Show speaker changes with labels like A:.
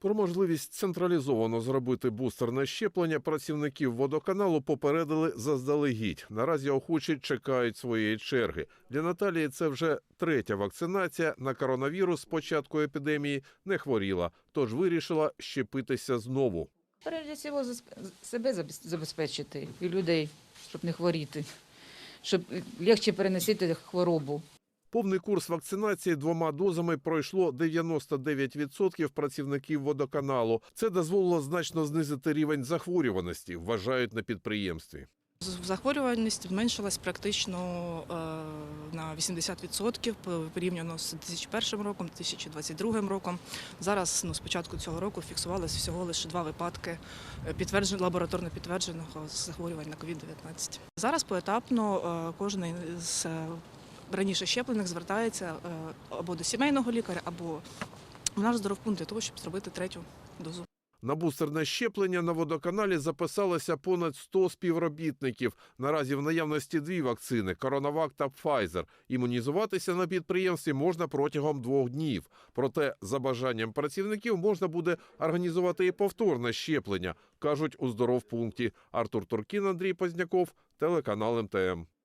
A: Про можливість централізовано зробити бустерне щеплення працівників водоканалу попередили заздалегідь. Наразі охочі чекають своєї черги. Для Наталії це вже третя вакцинація. На коронавірус з початку епідемії не хворіла, тож вирішила щепитися знову.
B: Прежде всього себе забез- забезпечити і людей, щоб не хворіти, щоб легше переносити хворобу.
A: Повний курс вакцинації двома дозами пройшло 99% працівників водоканалу. Це дозволило значно знизити рівень захворюваності, вважають на підприємстві.
C: Захворюваність зменшилась практично е, на 80% порівняно з 2001 роком, 2022 роком. Зараз ну, з початку цього року фіксувалось всього лише два випадки е, лабораторно підтвердженого захворювань на COVID-19. Зараз поетапно е, кожен з раніше щеплених звертається е, або до сімейного лікаря, або в наш здоровпункт для того, щоб зробити третю дозу.
A: На бустерне щеплення на водоканалі записалося понад 100 співробітників. Наразі в наявності дві вакцини – Коронавак та Pfizer. Імунізуватися на підприємстві можна протягом двох днів. Проте за бажанням працівників можна буде організувати і повторне щеплення, кажуть у здоровпункті. Артур Туркін, Андрій Позняков, телеканал МТМ.